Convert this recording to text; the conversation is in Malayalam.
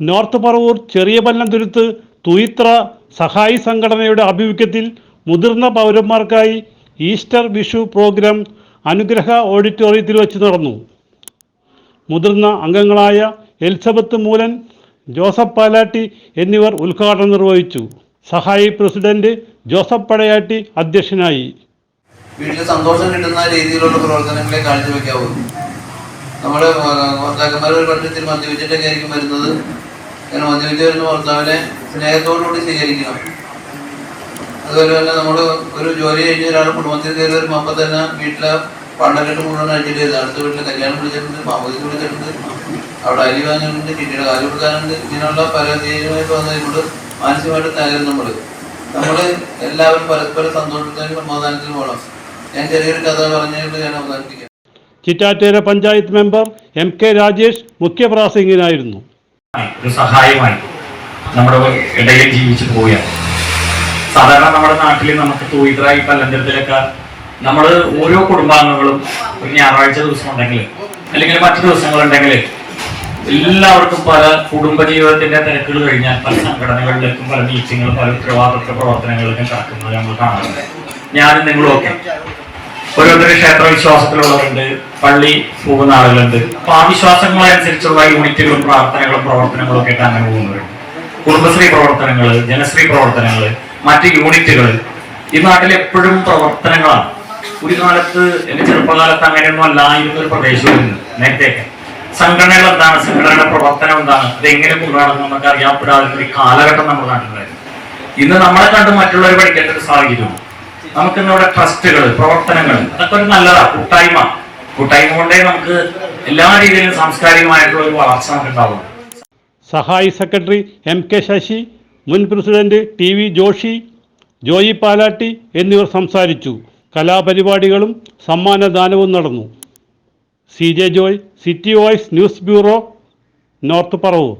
നോർത്ത് പറവൂർ ചെറിയ പല്ലം തുരുത്ത് തുയിത്ര സഹായി സംഘടനയുടെ ആഭിമുഖ്യത്തിൽ മുതിർന്ന പൗരന്മാർക്കായി ഈസ്റ്റർ വിഷു പ്രോഗ്രാം അനുഗ്രഹ ഓഡിറ്റോറിയത്തിൽ വെച്ച് നടന്നു മുതിർന്ന അംഗങ്ങളായ എലിസബത്ത് മൂലൻ ജോസഫ് പാലാട്ടി എന്നിവർ ഉദ്ഘാടനം നിർവഹിച്ചു. സഹായി പ്രസിഡന്റ് ജോസഫ് പടയാട്ടി അധ്യക്ഷനായി. വീട്ടിൽ സന്തോഷം കിട്ടുന്ന രീതിയിലുള്ള പ്രവർത്തനങ്ങളെ കാഴ്ചവെക്കാവൂ. നമ്മൾ ഭർത്താക്കന്മാർ പട്ടത്തിൽ മദ്യപിച്ചിട്ടൊക്കെ ആയിരിക്കും വരുന്നത്. അങ്ങനെ മദ്യപിച്ച് വരുന്ന ഭർത്താവിനെ സ്നേഹത്തോടുകൂടി സ്വീകരിക്കണം. അതുപോലെ തന്നെ നമ്മൾ ഒരു ജോലി കഴിഞ്ഞ് ഒരാൾ കുടുംബത്തിൽ കയറി വരുമ്പോൾ അപ്പം തന്നെ വീട്ടിലെ പണ്ടക്കെട്ട് മുഴുവൻ അടിച്ചിട്ട് അടുത്ത വീട്ടിൽ കല്യാണം വിളിച്ചിട്ടുണ്ട് മാമോദിക്ക് വിളിച്ചിട്ടുണ്ട് അവിടെ അരി വാങ്ങിയിട്ടുണ്ട് കിട്ടിയുടെ കാൽ കൊടുക്കാനുണ്ട് ഇങ്ങനെയുള്ള തീരുമാനമായിട്ട് വന്നതിനോട് മാനസികമായിട്ട് തകരും നമ്മൾ നമ്മൾ എല്ലാവരും പരസ്പരം സന്തോഷത്തിനും സമാധാനത്തിനും പോകണം. ഞാൻ ചെറിയൊരു കഥ പറഞ്ഞുകൊണ്ട് ഞാൻ അവസാനിപ്പിക്കാം. ചിറ്റാറ്റേര panchayat member M K Rajesh മുഖ്യപ്രാസംഗികനായിരുന്നു. ഒരു സഹായമായി നമ്മുടെ ഇടയിൽ ജീവിച്ചു പോവുകയാണ്. സാധാരണ നമ്മുടെ നാട്ടിൽ നമുക്ക് തൂയിത്രായി പല്ലഞ്ചരത്തിലൊക്കെ നമ്മൾ ഓരോ കുടുംബാംഗങ്ങളും ഒരു ഞായറാഴ്ച ദിവസം ഉണ്ടെങ്കിൽ അല്ലെങ്കിൽ മറ്റു ദിവസങ്ങളുണ്ടെങ്കിൽ എല്ലാവർക്കും പല കുടുംബ ജീവിതത്തിന്റെ തിരക്കുകൾ കഴിഞ്ഞാൽ പല സംഘടനകളിലേക്കും പല മീറ്റിങ്ങുകളും പല ഉത്തരവാദിത്വ പ്രവർത്തനങ്ങളിലേക്കും കടക്കുന്നത് നമ്മൾ കാണാറുണ്ട്. ഞാനും നിങ്ങളും ഒക്കെ. ഓരോരുത്തരും ക്ഷേത്ര വിശ്വാസത്തിലുള്ളവരുണ്ട് പള്ളി പോകുന്ന ആളുകളുണ്ട് അപ്പൊ ആ വിശ്വാസങ്ങളനുസരിച്ചുള്ള യൂണിറ്റുകളും പ്രാർത്ഥനകളും പ്രവർത്തനങ്ങളും ഒക്കെ അങ്ങനെ പോകുന്നവരുണ്ട്. കുടുംബശ്രീ പ്രവർത്തനങ്ങൾ ജനശ്രീ പ്രവർത്തനങ്ങൾ മറ്റ് യൂണിറ്റുകൾ ഈ നാട്ടിൽ എപ്പോഴും പ്രവർത്തനങ്ങളാണ്. ഒരു കാലത്ത് എന്റെ ചെറുപ്പകാലത്ത് അങ്ങനെയൊന്നും അല്ലായിരുന്ന ഒരു പ്രദേശമായിരുന്നു നേരത്തെയൊക്കെ സംഘടനകൾ എന്താണ്? സംഘടനയുടെ പ്രവർത്തനം എന്താണ്? ഇതെങ്ങനെ കൊണ്ടുപോകണം നമുക്ക് അറിയാപ്പെടാവുന്ന ഒരു കാലഘട്ടം നമ്മുടെ നാട്ടിലുണ്ടായിരുന്നു. ഇന്ന് നമ്മളെ കണ്ട് മറ്റുള്ളവർ പഠിക്കേണ്ട ഒരു സാഹചര്യമാണ് നമുക്ക് ഇന്നിവിടെ ട്രസ്റ്റുകൾ പ്രവർത്തനങ്ങൾ അതൊക്കെ ഒരു നല്ലതാ. കൂട്ടായ്മ. കൂട്ടായ്മ കൊണ്ടേ നമുക്ക് എല്ലാ രീതിയിലും സാംസ്കാരികമായിട്ടുള്ള ഒരു വളർച്ച നമുക്ക് ഉണ്ടാവും സഹായി സെക്രട്ടറി എം കെ ശശി മുൻ president T V Joshi Joy Palatty എന്നിവർ സംസാരിച്ചു. കലാപരിപാടികളും സമ്മാനദാനവും നടന്നു. C J Joy city voice news bureau north Paravur.